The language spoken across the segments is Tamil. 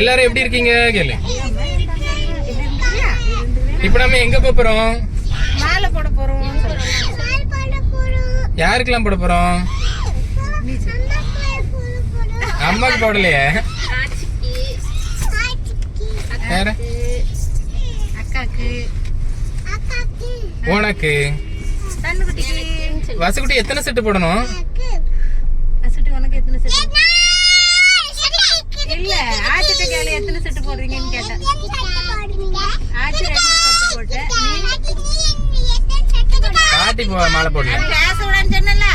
எல்லாரும் எப்படி இருக்கீங்க? கேளு. இப்போ நம்ம எங்க போறோம்? மாலை போட போறோம். யாருக்கெல்லாம் போட போறோம்? அம்மாக்கு போடலையே. வேற அக்காக்கு. உனக்கு. வசுக்குட்டி எத்தனை செட்டு போடணும்? உனக்கு எத்தனை செட்டு இல்ல ஆச்சிட்ட கேளு எத்தனை செட்டு போடுறீங்கன்னு கேட்டேன். செட்டு போட்டேன் பாட்டி போ மாலை போடல பேச விடான்னு சொன்னல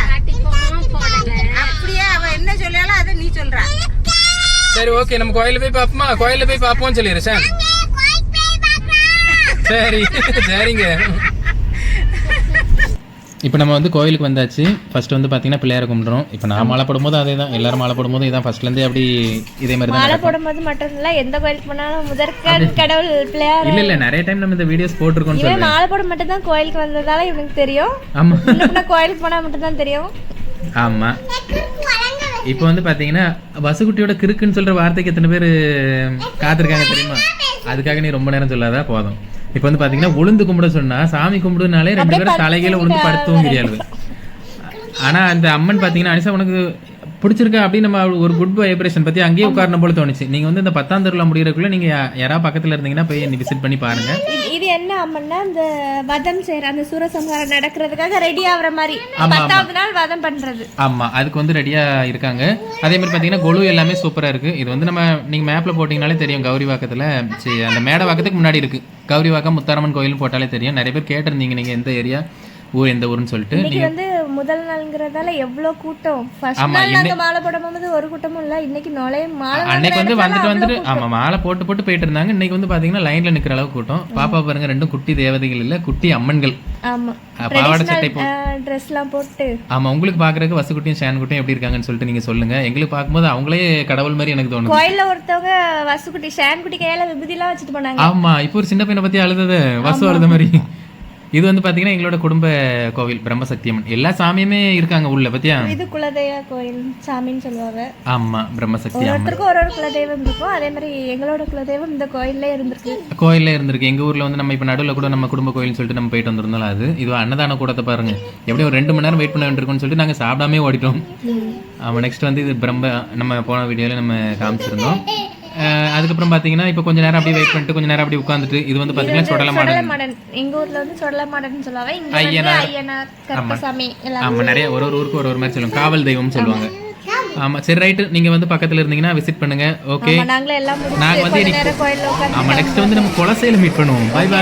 அப்படியே அவ என்ன சொல்லாலும் அதை நீ சொல்ற. சரி ஓகே நம்ம கோயில போய் பாப்போமா? கோயில போய் பாப்போம்னு சொல்லிடு சார். சரி சரிங்க. இப்போ நம்ம வந்து கோயிலுக்கு வந்தாச்சு. ஃபர்ஸ்ட் வந்து பார்த்தீங்கன்னா பிள்ளையார கும்பிட்றோம். இப்போ நான் மாலை போடும்போது அதே தான் எல்லாரும் மாலை போடும்போது இதான் ஃபர்ஸ்ட்லேருந்தே அப்படி இதே மாதிரி தான் மாலை போடும்போது மட்டும் இல்ல எந்த கோயிலுக்கு போனாலும் முதற்கண் கடவுள் பிள்ளையார். இல்லை இல்லை நிறைய டைம் நம்ம இந்த வீடியோஸ் போட்டிருக்கோம்னு இவன் மாலை போட மட்டும் தான் கோயிலுக்கு வந்ததால இவனுக்கு தெரியும்? ஆமாம் கோயிலுக்கு போனா மட்டும் தான் தெரியும் ஆமாம் இப்போ வந்து பார்த்தீங்கன்னா வசுகுட்டியோட கிறுக்குன்னு சொல்கிற வார்த்தைக்கு எத்தனை பேர் காத்திருக்காங்க தெரியுமா? அதுக்காக நீ ரொம்ப நேரம் சொல்லாத? போதும். இப்போ வந்து பார்த்தீங்கன்னா உளுந்து கும்பிட சொன்னா சாமி கும்பிடுனாலே ரெண்டு பேரும் தலைகையில உளுந்து படுத்தவும் முடியாது ஆனா அந்த அம்மன் பார்த்தீங்கன்னா அனிஷா உனக்கு பிடிச்சிருக்கா அப்படின்னு நம்ம ஒரு குட் வைப்ரேஷன் பத்தி அங்கேயே உட்காரணும் போல தோணுச்சு. நீங்க வந்து இந்த பத்தாம் தெருவில் முடியறதுக்குள்ள நீங்க யா- யாராவது பக்கத்துல இருந்தீங்கன்னா போய் விசிட் பண்ணி பாருங்க. இது- என்ன அம்மன்னா இந்த வதம் செய்யற அந்த சூரசம்ஹாரம் நடக்கிறதுக்காக ரெடி ஆகுற மாதிரி. பத்தாவது நாள் வதம் பண்றது. ஆமா அதுக்கு வந்து ரெடியா இருக்காங்க. அதே மாதிரி பாத்தீங்கன்னா கொலு எல்லாமே சூப்பரா இருக்கு. இது வந்து நம்ம நீங்க மேப்ல போட்டீங்கனாலே தெரியும் கௌரி வாக்கத்துல. அந்த மேடை வாக்கத்துக்கு முன்னாடி இருக்கு. கௌரி வாக்கம் முத்தாரம்மன் கோயில் போட்டாலே தெரியும். நிறைய பேர் கேட்டிருந்தீங்க நீங்க எந்த ஏரியா ஊர் எந்த ஊருன்னு சொல்லிட்டு இன்னைக்கு வந்து முதல் நாள்ங்கிறதால எவ்வளவு கூட்டம்? ஃபர்ஸ்ட் நாள் நாங்க மாலை போடும்போது ஒரு கூட்டமும் இல்ல. இன்னைக்கு நுழைய மாலை அன்னைக்கு வந்து வந்துட்டு வந்துட்டு ஆமா மாலை போட்டு போட்டு போயிட்டு இருந்தாங்க. இன்னைக்கு வந்து பாத்தீங்கன்னா லைன்ல நிக்கிற அளவுக்கு கூட்டம். பாப்பா பாருங்க ரெண்டும் குட்டி தேவதைகள் இல்ல குட்டி அம்மன்கள். ஆமா. பாவாடை சட்டை போ ட்ரெஸ் எல்லாம் போட்டு. ஆமா உங்களுக்கு பாக்குறதுக்கு வசுக்குட்டியும் ஷேன்குட்டியும் எப்படி இருக்காங்கன்னு சொல்லிட்டு நீங்க சொல்லுங்க. எங்களுக்கு பார்க்கும்போது அவங்களே கடவுள் மாதிரி எனக்கு தோணுது. கோயில்ல ஒருத்தவங்க வசுக்குட்டி ஷான்குட்டி கையில விபூதி எல்லாம் வச்சுட்டு போனாங்க. ஆமா இப்போ ஒரு சின்ன பையனை பத்தி அழுதது வசு அழுத மாதிரி. இது வந்து பாத்தீங்கன்னா எங்களோட குடும்ப கோவில் பிரம்மசக்தி அம்மன் எல்லா சாமியுமே இருக்காங்க உள்ள பத்தியா? இது குலதெய்வ கோயில் சாமின்னு சொல்லுவாங்க. ஆமா பிரம்மசக்தி அம்மன் ஒருத்தருக்கும் ஒரு ஒரு குலதெய்வம் இருக்கும். அதே மாதிரி எங்களோட குலதெய்வம் இந்த கோயில்ல இருந்திருக்கு. கோயில்ல இருந்திருக்கு. எங்க ஊர்ல வந்து நம்ம இப்ப நடுவுல கூட நம்ம குடும்ப கோயில்னு சொல்லிட்டு நம்ம போயிட்டு வந்திருந்தோம் அது. இது அன்னதான கூடத்தை பாருங்க. எப்படியும் ஒரு ரெண்டு மணி நேரம் வெயிட் பண்ண வேண்டியிருக்கும்னு சொல்லிட்டு நாங்க சாப்பிடாமே ஓடிட்டோம். ஆமா நெக்ஸ்ட் வந்து இது பிரம்ம நம்ம போன வீடியோல நம்ம காமிச்சிருந்தோம். அதுக்கப்புறம் பாத்தீங்கன்னா இப்போ கொஞ்ச நேரம் அப்படியே வெயிட் பண்ணிட்டு கொஞ்ச நேரம் அப்படியே உட்காந்துட்டு இது வந்து பாத்தீங்கன்னா சொடல மாடல் சொடலமாடன் எங்க ஊர்ல வந்து சொடலமாடன் சொல்லுவாங்க. இங்க வந்து ஐயனார். ஐயனார் கருப்பசாமி எல்லாம் ஆமா நிறைய ஒரு ஒரு ஊருக்கு ஒரு ஒரு மாதிரி சொல்லுவாங்க. காவல் தெய்வம் சொல்லுவாங்க. ஆமா சரி ரைட்டு நீங்க வந்து பக்கத்துல இருந்தீங்கன்னா விசிட் பண்ணுங்க. ஓகே நாங்க வந்து ஆமா நெக்ஸ்ட் வந்து நம்ம குலசையில மீட் பண்ணுவோம். Bye bye